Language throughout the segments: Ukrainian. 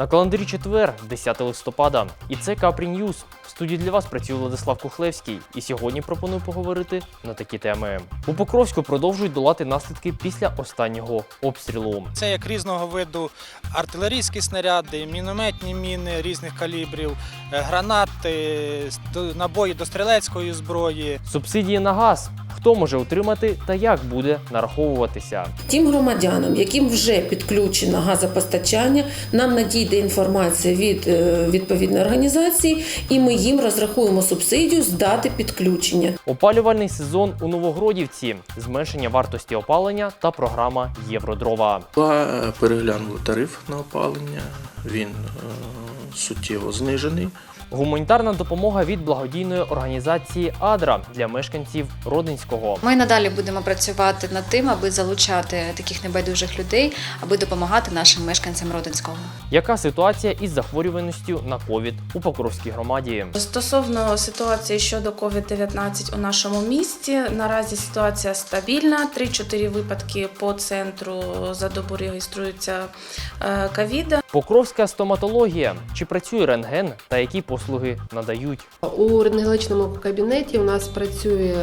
На календарі четвер, 10 листопада. І це Капрі Ньюз. В студії для вас працює Владислав Кухлевський. І сьогодні пропоную поговорити на такі теми. У Покровську продовжують долати наслідки після останнього обстрілу. Це як різного виду артилерійські снаряди, мінометні міни різних калібрів, е, гранати, набої до стрілецької зброї. Субсидії на газ. Хто може отримати та як буде нараховуватися? Тим громадянам, яким вже підключено газопостачання, нам надійде інформація від е, відповідної організації, і ми їм розрахуємо субсидію з дати підключення. Опалювальний сезон у Новогродівці, зменшення вартості опалення та програма Євродрова. Переглянули тариф на опалення, він е, суттєво знижений. Гуманітарна допомога від благодійної організації Адра для мешканців Родинського. Ми надалі будемо працювати над тим, аби залучати таких небайдужих людей, аби допомагати нашим мешканцям Родинського. Яка ситуація із захворюваністю на ковід у Покровській громаді? Стосовно ситуації щодо COVID-19 у нашому місті, наразі ситуація стабільна. 3-4 випадки по центру за добу реєструються е, ковіда. Покровська стоматологія. Чи працює рентген та які послуги надають? У рентгенологічному кабінеті у нас працює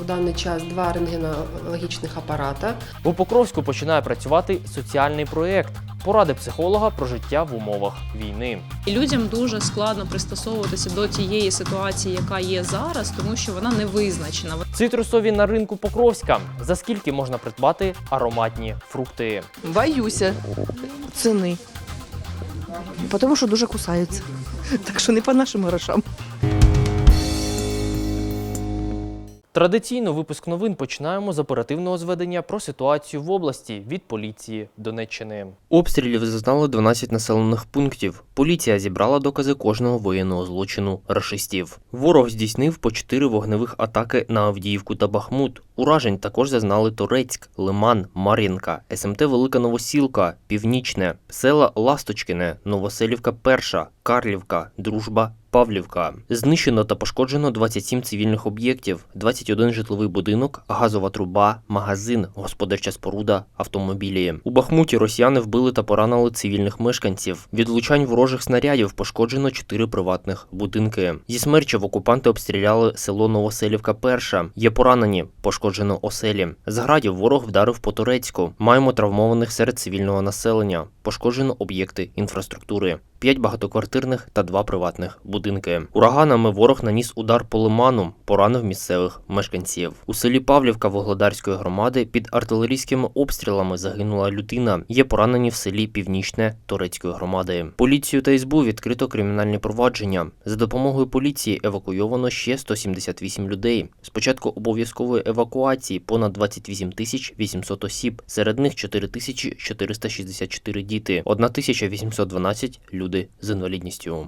в даний час два рентгенологічних апарата. У Покровську починає працювати соціальний проєкт поради психолога про життя в умовах війни. Людям дуже складно пристосовуватися до тієї ситуації, яка є зараз, тому що вона не визначена. Цитрусові на ринку Покровська. За скільки можна придбати ароматні фрукти? Боюся ціни. Тому що дуже кусаються. Так що не по нашим грошам. Традиційно випуск новин починаємо з оперативного зведення про ситуацію в області від поліції Донеччини. Обстрілів зазнали 12 населених пунктів. Поліція зібрала докази кожного воєнного злочину рашистів. Ворог здійснив по 4 вогневих атаки на Авдіївку та Бахмут. Уражень також зазнали Торецьк, Лиман, Мар'їнка, СМТ Велика Новосілка, Північне, села Ласточкине, Новоселівка Перша, Карлівка, Дружба, Павлівка. Знищено та пошкоджено 27 цивільних об'єктів, 21 житловий будинок, газова труба, магазин, господарча споруда, автомобілі. У Бахмуті росіяни вбили та поранили цивільних мешканців. Від влучань ворожих снарядів пошкоджено 4 приватних будинки. Зі смерчів окупанти обстріляли село Новоселівка Перша. Є поранені, пошкоджено оселі. З градів ворог вдарив по Турецьку. Маємо травмованих серед цивільного населення. Пошкоджено об'єкти інфраструктури. П'ять багатоквартирних та два приватних будинки. Ураганами ворог наніс удар по лиману, поранив місцевих мешканців. У селі Павлівка Вогледарської громади під артилерійськими обстрілами загинула людина. Є поранені в селі Північне Торецької громади. Поліцію та СБУ відкрито кримінальні провадження. За допомогою поліції евакуйовано ще 178 людей. З початку обов'язкової евакуації понад 28 тисяч 800 осіб. Серед них 4 тисячі 464 діти, 1812 люди з інвалідністю.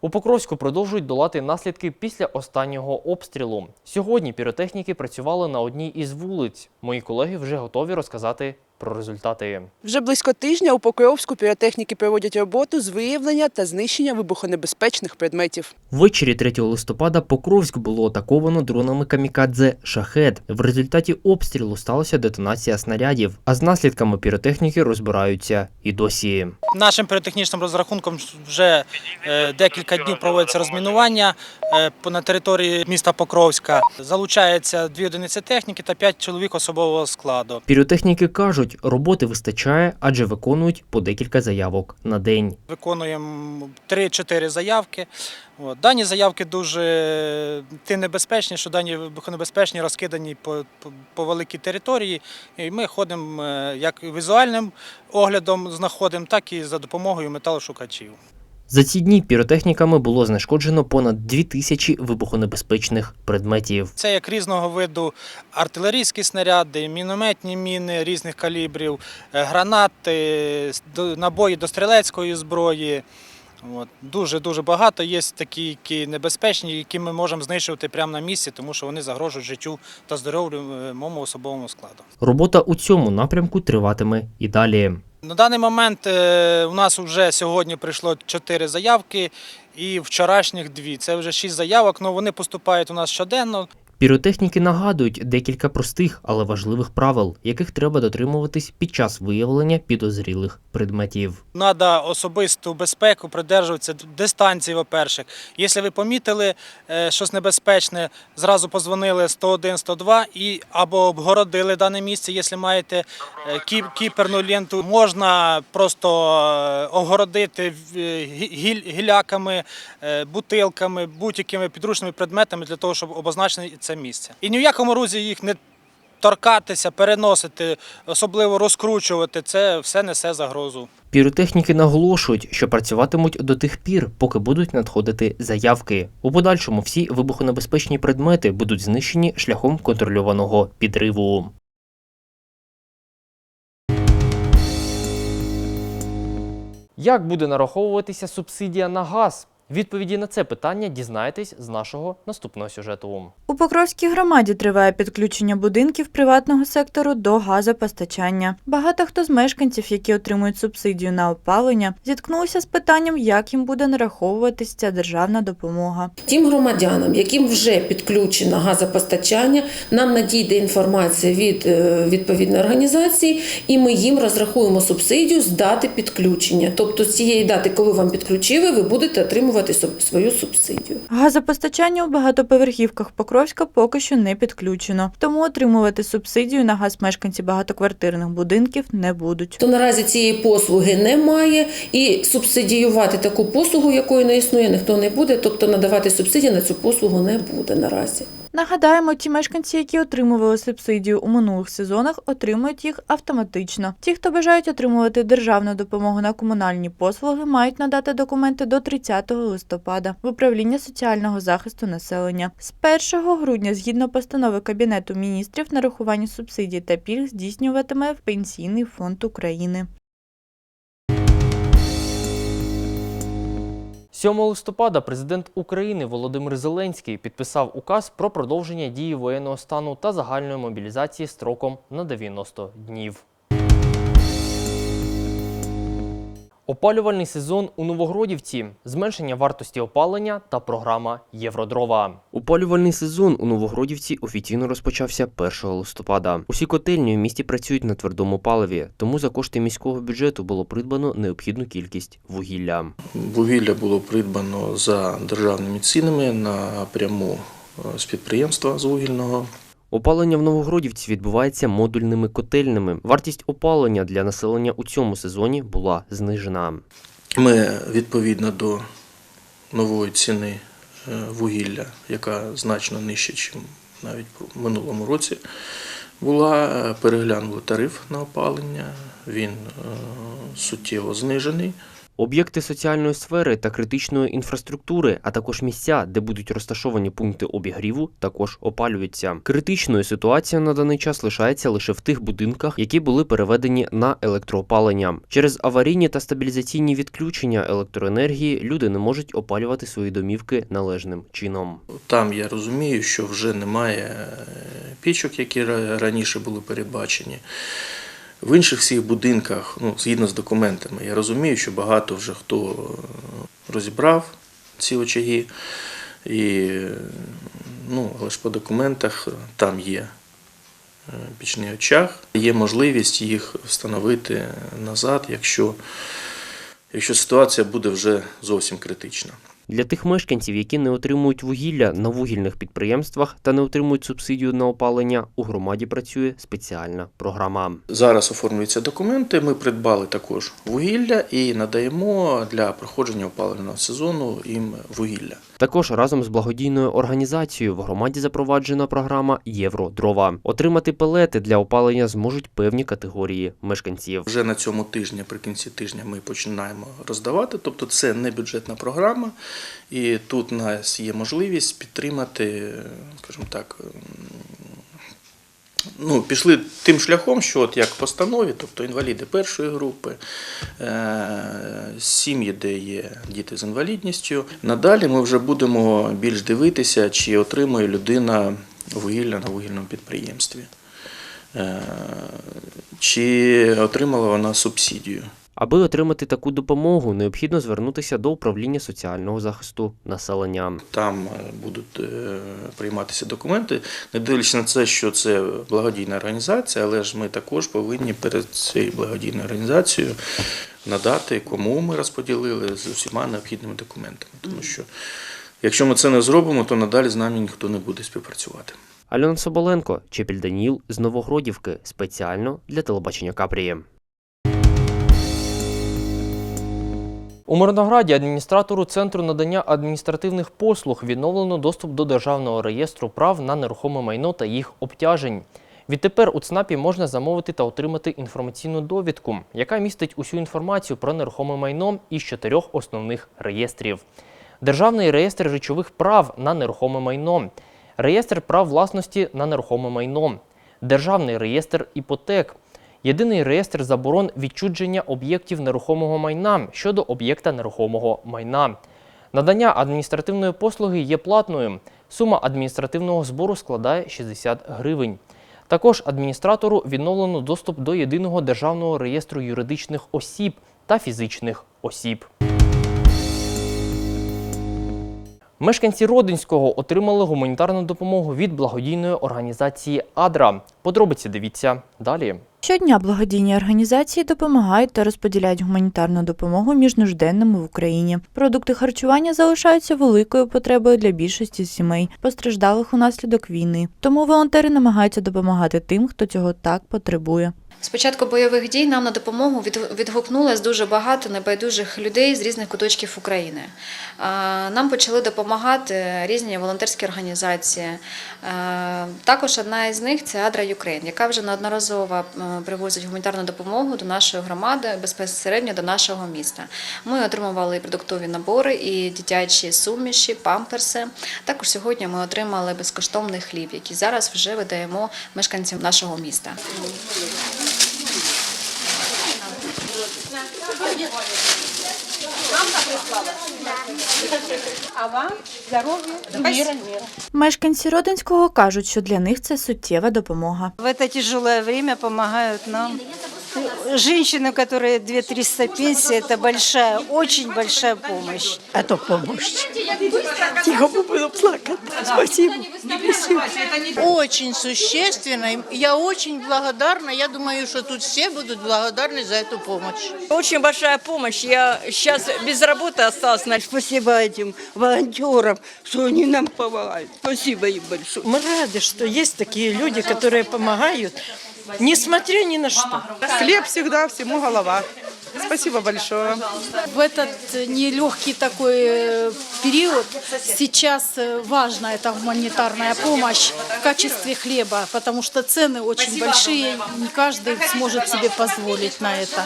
У Покровську продовжують долати наслідки після останнього обстрілу. Сьогодні піротехніки працювали на одній із вулиць. Мої колеги вже готові розказати про результати. Вже близько тижня у Покровську піротехніки проводять роботу з виявлення та знищення вибухонебезпечних предметів. Ввечері 3 листопада Покровськ було атаковано дронами камікадзе Шахет. В результаті обстрілу сталася детонація снарядів, а з наслідками піротехніки розбираються і досі. Нашим піротехнічним розрахунком вже е, декілька днів проводиться розмінування е, по- на території міста Покровська. Залучається дві одиниці техніки та п'ять чоловік особового складу. Піротехніки кажуть, роботи вистачає, адже виконують по декілька заявок на день. Виконуємо 3-4 заявки. Дані заявки дуже ти небезпечні, що дані вибухонебезпечні розкидані по, по, по великій території. І ми ходимо е, як візуальним оглядом знаходимо, так і за допомогою металошукачів. За ці дні піротехніками було знешкоджено понад 2000 вибухонебезпечних предметів. Це як різного виду артилерійські снаряди, мінометні міни різних калібрів, е, гранати, набої до стрілецької зброї. От. Дуже дуже багато є такі, які небезпечні, які ми можемо знищувати прямо на місці, тому що вони загрожують життю та здоров'ю е, моєму особовому складу. Робота у цьому напрямку триватиме і далі. На даний момент е, у нас вже сьогодні прийшло 4 заявки і вчорашніх дві. Це вже 6 заявок, але вони поступають у нас щоденно. Піротехніки нагадують декілька простих, але важливих правил, яких треба дотримуватись під час виявлення підозрілих предметів. Треба особисту безпеку придержуватися дистанції, по-перше. Якщо ви помітили е, щось небезпечне, зразу позвонили 101, 102 і або обгородили дане місце, якщо маєте е, кіп- кіперну ленту, можна просто е, огородити гіляками, бутилками, будь-якими підручними предметами для того, щоб обозначити це місце. І ні в якому разі їх не торкатися, переносити, особливо розкручувати, це все несе загрозу. Піротехніки наголошують, що працюватимуть до тих пір, поки будуть надходити заявки. У подальшому всі вибухонебезпечні предмети будуть знищені шляхом контрольованого підриву. Як буде нараховуватися субсидія на газ? Відповіді на це питання дізнаєтесь з нашого наступного сюжету. У Покровській громаді триває підключення будинків приватного сектору до газопостачання. Багато хто з мешканців, які отримують субсидію на опалення, зіткнулися з питанням, як їм буде нараховуватись ця державна допомога. Тим громадянам, яким вже підключено газопостачання, нам надійде інформація від е, відповідної організації, і ми їм розрахуємо субсидію з дати підключення. Тобто з цієї дати, коли вам підключили, ви будете отримувати суб- свою субсидію. Газопостачання у багатоповерхівках Покровська поки що не підключено, тому отримувати субсидію на газ мешканці багатоквартирних будинків не будуть. То наразі цієї послуги немає, і субсидіювати таку послугу, якої не існує, ніхто не буде. Тобто надавати субсидії на цю послугу не буде наразі. Нагадаємо, ті мешканці, які отримували субсидію у минулих сезонах, отримують їх автоматично. Ті, хто бажають отримувати державну допомогу на комунальні послуги, мають надати документи до 30 листопада в управління соціального захисту населення. З 1 грудня, згідно постанови Кабінету міністрів, нарахування субсидій та пільг здійснюватиме Пенсійний фонд України. 7 листопада президент України Володимир Зеленський підписав указ про продовження дії воєнного стану та загальної мобілізації строком на 90 днів. Опалювальний сезон у Новогродівці, зменшення вартості опалення та програма Євродрова. Опалювальний сезон у Новогродівці офіційно розпочався 1 листопада. Усі котельні в місті працюють на твердому паливі, тому за кошти міського бюджету було придбано необхідну кількість вугілля. Вугілля було придбано за державними цінами напряму е, з підприємства з вугільного. Опалення в Новогродівці відбувається модульними котельнями. Вартість опалення для населення у цьому сезоні була знижена. Ми відповідно до нової ціни е, вугілля, яка значно нижча, ніж навіть в минулому році, була е, переглянули тариф на опалення. Він е, суттєво знижений. Об'єкти соціальної сфери та критичної інфраструктури, а також місця, де будуть розташовані пункти обігріву, також опалюються. Критичною ситуація на даний час лишається лише в тих будинках, які були переведені на електроопалення. Через аварійні та стабілізаційні відключення електроенергії люди не можуть опалювати свої домівки належним чином. Там я розумію, що вже немає е, пічок, які раніше були передбачені. В інших всіх будинках, ну, згідно з документами, я розумію, що багато вже хто е, розібрав ці очаги. І, е, ну, але ж по документах там є е, пічний очаг, є можливість їх встановити назад, якщо, якщо ситуація буде вже зовсім критична. Для тих мешканців, які не отримують вугілля на вугільних підприємствах та не отримують субсидію на опалення, у громаді працює спеціальна програма. Зараз оформлюються документи. Ми придбали також вугілля і надаємо для проходження опалювального сезону їм вугілля. Також разом з благодійною організацією в громаді запроваджена програма Євродрова. Отримати пелети для опалення зможуть певні категорії мешканців. Вже на цьому тижні, наприкінці тижня, ми починаємо роздавати. Тобто, це не бюджетна програма, і тут у нас є можливість підтримати, скажімо так. Ну, пішли тим шляхом, що от як в постанові, тобто інваліди першої групи, е, сім'ї, де є діти з інвалідністю. Надалі ми вже будемо більш дивитися, чи отримує людина вугілля на вугільному підприємстві, Е, чи отримала вона субсидію. Аби отримати таку допомогу, необхідно звернутися до управління соціального захисту населення. Там е, будуть е, прийматися документи, не дивлячись на це, що це благодійна організація, але ж ми також повинні перед цією благодійною організацією надати, кому ми розподілили з усіма необхідними документами. Тому що якщо ми це не зробимо, то надалі з нами ніхто не буде співпрацювати. Альона Соболенко, Чепіль Даніл з Новогродівки спеціально для телебачення Капрії. У Мирнограді адміністратору Центру надання адміністративних послуг відновлено доступ до Державного реєстру прав на нерухоме майно та їх обтяжень. Відтепер у ЦНАПі можна замовити та отримати інформаційну довідку, яка містить усю інформацію про нерухоме майно із чотирьох основних реєстрів: Державний реєстр речових прав на нерухоме майно, реєстр прав власності на нерухоме майно, Державний реєстр іпотек, Єдиний реєстр заборон відчудження об'єктів нерухомого майна щодо об'єкта нерухомого майна. Надання адміністративної послуги є платною. Сума адміністративного збору складає 60 гривень. Також адміністратору відновлено доступ до єдиного державного реєстру юридичних осіб та фізичних осіб. Мешканці Родинського отримали гуманітарну допомогу від благодійної організації Адра. Подробиці дивіться далі. Щодня благодійні організації допомагають та розподіляють гуманітарну допомогу між нужденними в Україні. Продукти харчування залишаються великою потребою для більшості сімей, постраждалих унаслідок війни. Тому волонтери намагаються допомагати тим, хто цього так потребує. З початку бойових дій нам на допомогу від- відгукнулось дуже багато небайдужих людей з різних куточків України. Нам почали допомагати різні волонтерські організації. Також одна із них це Адра Юкрейн, яка вже неодноразово е, привозить гуманітарну допомогу до нашої громади, безпосередньо до нашого міста. Ми отримували продуктові набори, і дитячі суміші, памперси. Також сьогодні ми отримали безкоштовний хліб, який зараз вже видаємо мешканцям нашого міста. Мешканці Родинського кажуть, що для них це суттєва допомога. В це тяжелое время допомагають нам. Женщины, которые 2-300 пенсий, это большая, очень большая помощь. Это помощь. Тихо буду плакать. Спасибо. Очень существенно. Я очень благодарна. Я думаю, что тут все будут благодарны за эту помощь. Очень большая помощь. Я сейчас без работы осталась. Спасибо этим волонтерам, что они нам помогают. Спасибо им большое. Мы рады, что есть такие люди, которые помогают, несмотря ни на что. Хлеб всегда всему голова. Спасибо большое. В этот нелегкий такой э, период сейчас э, важна эта гуманитарная помощь в качестве хлеба, потому что цены очень большие, не каждый сможет себе позволить на это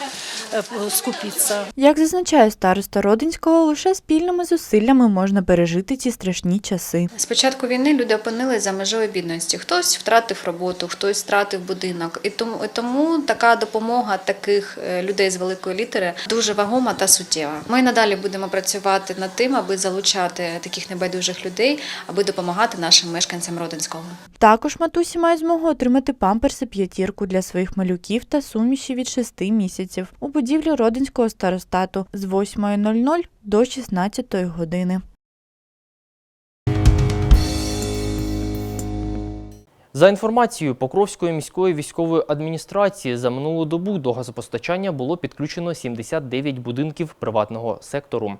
э, скупиться. Як зазначає староста Родинського, лише спільними зусиллями можна пережити ці страшні часи. З початку війни люди опинились за межою бідності. Хтось втратив роботу, хтось втратив будинок. І тому, і тому така допомога таких е, людей з великої літери дуже вагома та суттєва. Ми надалі будемо працювати над тим, аби залучати таких небайдужих людей, аби допомагати нашим мешканцям Родинського. Також матусі мають змогу отримати памперси п'ятірку для своїх малюків та суміші від 6 місяців у будівлі Родинського старостату з 8.00 до 16 години. За інформацією Покровської міської військової адміністрації, за минулу добу до газопостачання було підключено 79 будинків приватного сектору.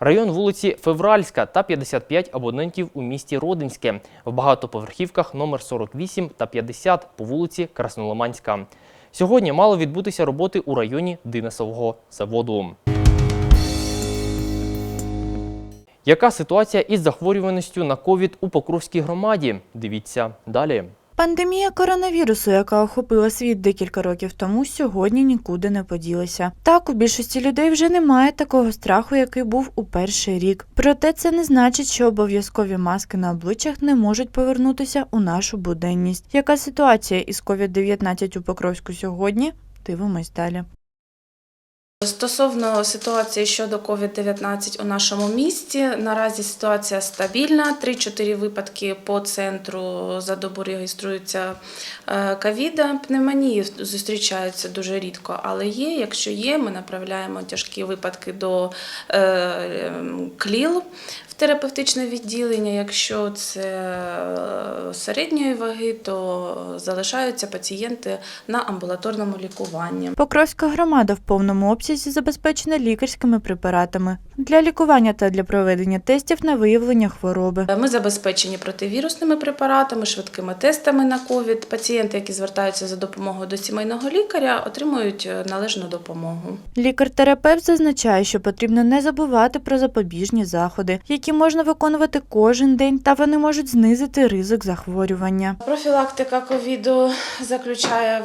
Район вулиці Февральська та 55 абонентів у місті Родинське в багатоповерхівках номер 48 та 50 по вулиці Краснолиманська. Сьогодні мало відбутися роботи у районі Динесового заводу. Яка ситуація із захворюваністю на ковід у Покровській громаді? Дивіться далі. Пандемія коронавірусу, яка охопила світ декілька років тому, сьогодні нікуди не поділася. Так, у більшості людей вже немає такого страху, який був у перший рік. Проте це не значить, що обов'язкові маски на обличчях не можуть повернутися у нашу буденність. Яка ситуація із COVID-19 у Покровську сьогодні? Дивимось далі. Стосовно ситуації щодо COVID-19 у нашому місті, наразі ситуація стабільна. 3-4 випадки по центру за добу реєструються е, ковіда. Пневмонії зустрічаються дуже рідко, але є. Якщо є, ми направляємо тяжкі випадки до е, ем, КЛІЛ терапевтичне відділення. Якщо це е, середньої ваги, то залишаються пацієнти на амбулаторному лікуванні. Покровська громада в повному обсязі забезпечена лікарськими препаратами для лікування та для проведення тестів на виявлення хвороби. Ми забезпечені противірусними препаратами, швидкими тестами на ковід. Пацієнти, які звертаються за допомогою до сімейного лікаря, отримують е, належну допомогу. Лікар-терапевт зазначає, що потрібно не забувати про запобіжні заходи, які можна виконувати кожен день, та вони можуть знизити ризик захворювання. Профілактика ковіду заключає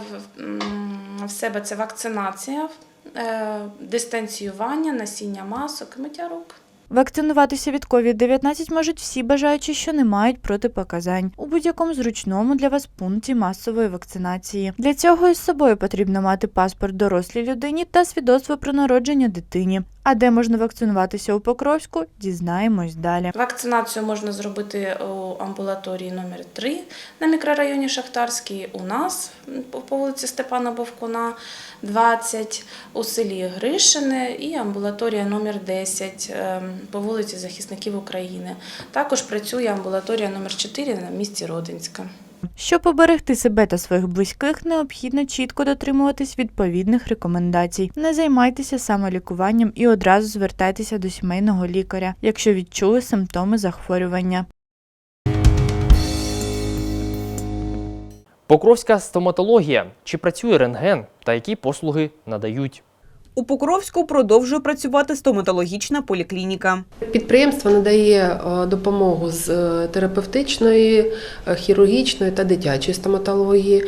в- себе це вакцинація, е, дистанціювання, носіння масок, миття рук. Вакцинуватися від COVID-19 можуть всі бажаючі, що не мають протипоказань у будь-якому зручному для вас пункті масової вакцинації. Для цього із собою потрібно мати паспорт дорослій людині та свідоцтво про народження дитині. А де можна вакцинуватися у Покровську, дізнаємось далі. Вакцинацію можна зробити у амбулаторії номер 3 на мікрорайоні Шахтарський. У нас по- по вулиці Степана Бовкуна 20, у селі Гришине і амбулаторія номер 10 ем, по вулиці Захисників України. Також працює амбулаторія номер 4 на місці Родинська. Щоб поберегти себе та своїх близьких, необхідно чітко дотримуватись відповідних рекомендацій. Не займайтеся самолікуванням і одразу звертайтеся до сімейного лікаря, якщо відчули симптоми захворювання. Покровська стоматологія. Чи працює рентген та які послуги надають? У Покровську продовжує працювати стоматологічна поліклініка. Підприємство надає е, допомогу з е, терапевтичної, е, хірургічної та дитячої стоматології.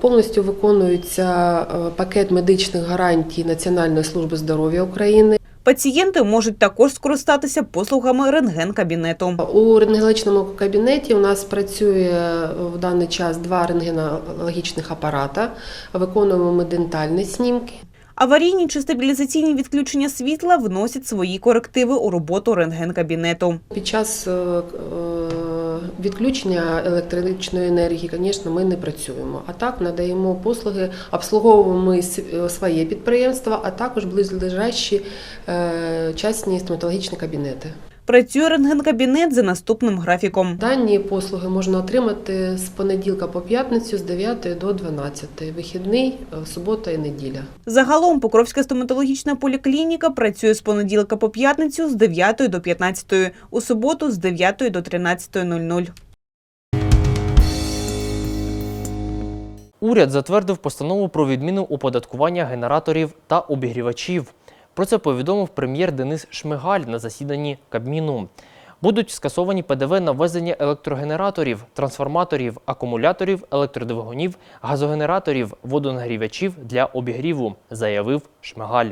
Повністю виконується пакет медичних гарантій Національної служби здоров'я України. Пацієнти можуть також скористатися послугами рентген-кабінету. У рентгенологічному кабінеті у нас працює в даний час два рентгенологічних апарата. Виконуємо ми дентальні снімки. Аварійні чи стабілізаційні відключення світла вносять свої корективи у роботу рентген-кабінету. Під час е, е, відключення електричної енергії, звісно, ми не працюємо. А так надаємо послуги, обслуговуємо е, своє підприємство, а також близлежащі частні стоматологічні кабінети. Працює рентген-кабінет за наступним графіком. Дані послуги можна отримати з понеділка по п'ятницю з 9 до 12, вихідний, е, субота і неділя. Загалом Покровська стоматологічна поліклініка працює з понеділка по п'ятницю з 9 до 15, у суботу з 9 до 13.00. Уряд затвердив постанову про відміну оподаткування генераторів та обігрівачів. Про це повідомив прем'єр Денис Шмигаль на засіданні Кабміну. Будуть скасовані ПДВ на ввезення електрогенераторів, трансформаторів, акумуляторів, електродвигунів, газогенераторів, водонагрівачів для обігріву, заявив Шмигаль.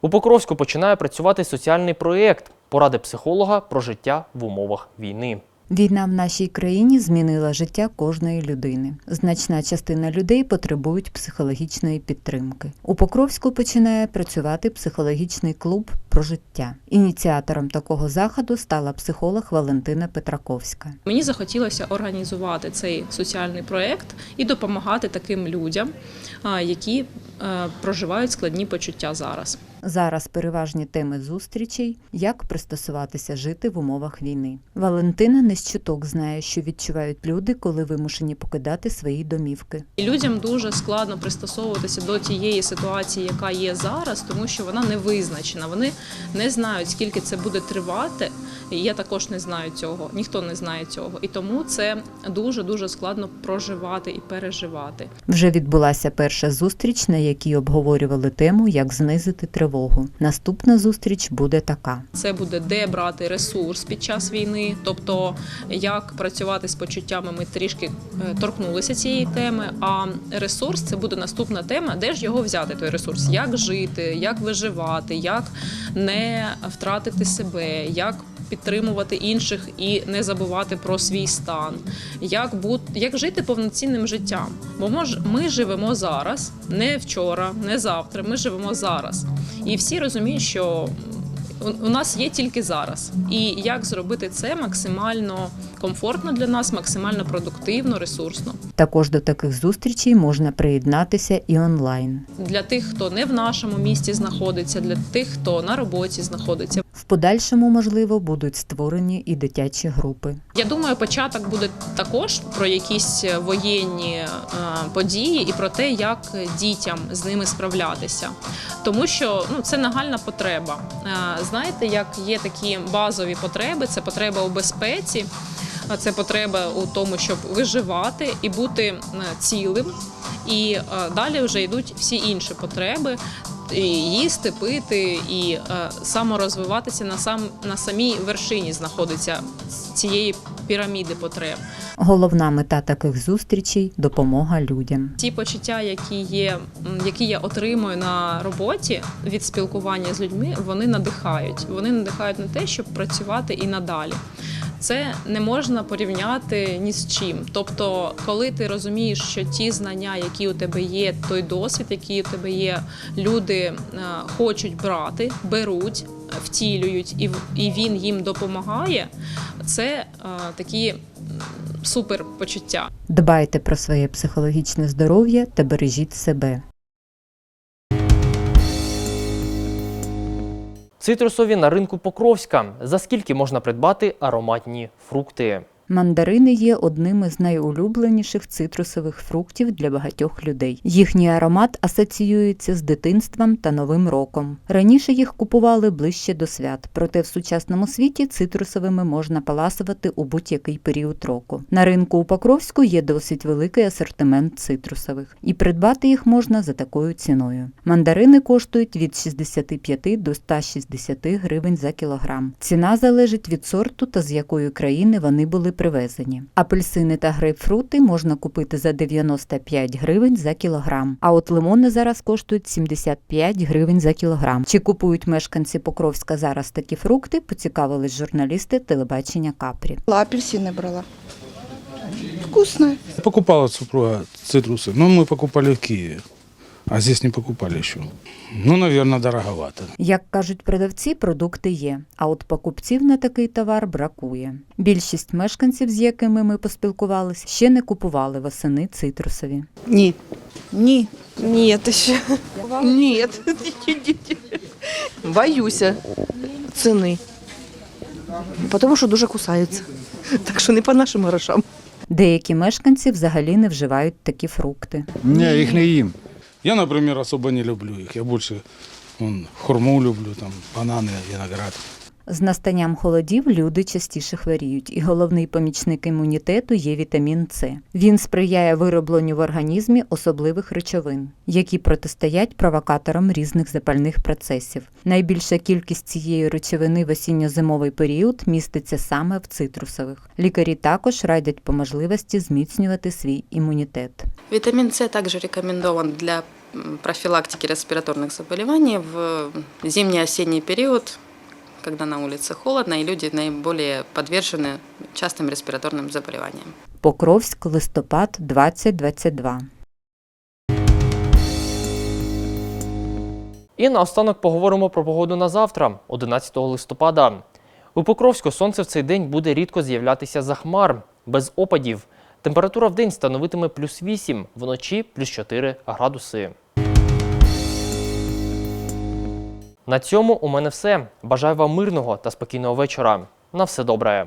У Покровську починає працювати соціальний проєкт поради психолога про життя в умовах війни. Війна в нашій країні змінила життя кожної людини. Значна частина людей потребують психологічної підтримки. У Покровську починає працювати психологічний клуб про життя. Ініціатором такого заходу стала психолог Валентина Петраковська. Мені захотілося організувати цей соціальний проєкт і допомагати таким людям, які е, проживають складні почуття зараз. Зараз переважні теми зустрічей, як пристосуватися жити в умовах війни. Валентина не з чуток знає, що відчувають люди, коли вимушені покидати свої домівки. Людям дуже складно пристосовуватися до тієї ситуації, яка є зараз, тому що вона не визначена. Вони не знають, скільки це буде тривати. І я також не знаю цього, ніхто не знає цього. І тому це дуже дуже складно проживати і переживати. Вже відбулася перша зустріч, на якій обговорювали тему, як знизити тривогу. Наступна зустріч буде така. Це буде де брати ресурс під час війни, тобто як працювати з почуттями. Ми трішки е, торкнулися цієї теми. А ресурс це буде наступна тема, де ж його взяти. Той ресурс, як жити, як виживати, як не втратити себе, як підтримувати інших і не забувати про свій стан, як бут, як жити повноцінним життям. Бо мож, ми живемо зараз, не вчора, не завтра. Ми живемо зараз. І всі розуміють, що у нас є тільки зараз. І як зробити це максимально комфортно для нас, максимально продуктивно, ресурсно. Також до таких зустрічей можна приєднатися і онлайн. Для тих, хто не в нашому місті знаходиться, для тих, хто на роботі знаходиться. В подальшому, можливо, будуть створені і дитячі групи. Я думаю, початок буде також про якісь воєнні е, події і про те, як дітям з ними справлятися. Тому що ну, це нагальна потреба. Е, Знаєте, як є такі базові потреби, це потреба у безпеці, це потреба у тому, щоб виживати і бути е, цілим. І е, далі вже йдуть всі інші потреби. І їсти, пити і е, саморозвиватися на сам на самій вершині знаходиться цієї піраміди потреб. Головна мета таких зустрічей допомога людям. Ті почуття, які є, які я отримую на роботі від спілкування з людьми, вони надихають. Вони надихають на те, щоб працювати і надалі. Це не можна порівняти ні з чим. Тобто, коли ти розумієш, що ті знання, які у тебе є, той досвід, який у тебе є, люди е, хочуть брати, беруть, втілюють, і, і він їм допомагає. Це е, такі супер почуття. Дбайте про своє психологічне здоров'я та бережіть себе. Цитрусові на ринку Покровська. За скільки можна придбати ароматні фрукти? Мандарини є одним із найулюбленіших цитрусових фруктів для багатьох людей. Їхній аромат асоціюється з дитинством та новим роком. Раніше їх купували ближче до свят, проте в сучасному світі цитрусовими можна паласувати у будь-який період року. На ринку у Покровську є досить великий асортимент цитрусових, і придбати їх можна за такою ціною. Мандарини коштують від 65 до 160 гривень за кілограм. Ціна залежить від сорту та з якої країни вони були привезені. Апельсини та грейпфрути можна купити за 95 гривень за кілограм, а от лимони зараз коштують 75 гривень за кілограм. Чи купують мешканці Покровська зараз такі фрукти? Поцікавились журналісти телебачення Капрі. Апельсины брала. Вкусная. Покупала супруга цитрусы, но мы покупали в Киеве, а здесь не покупали еще. Ну, наверное, дороговато. Як кажуть продавці, продукти є, а от покупців на такий товар бракує. Більшість мешканців, з якими ми поспілкувалися, ще не купували восени цитрусові. Ні. Ні. Нет еще. Нет. Боюся ціни. Потому що дуже кусаються. Так що не по нашим грошам. Деякі мешканці взагалі не вживають такі фрукти. Не, их не им. Я, например, особо не люблю их. Я больше вон, хурму люблю, там, бананы, виноград. З настанням холодів люди частіше хворіють, і головний помічник імунітету є вітамін С. Він сприяє виробленню в організмі особливих речовин, які протистоять провокаторам різних запальних процесів. Найбільша кількість цієї речовини в осінньо-зимовий період міститься саме в цитрусових. Лікарі також радять по можливості зміцнювати свій імунітет. Витамин С также рекомендован для профилактики респираторных заболеваний в зимний-осенний период, когда на улице холодно и люди наиболее подвержены частым респираторным заболеваниям. Покровськ, листопад 2022. І наостанок поговоримо про погоду на завтра, 11 листопада. У Покровську сонце в цей день буде рідко з'являтися за хмар, без опадів. Температура в день становитиме плюс 8, вночі плюс 4 градуси. На цьому у мене все. Бажаю вам мирного та спокійного вечора. На все добре.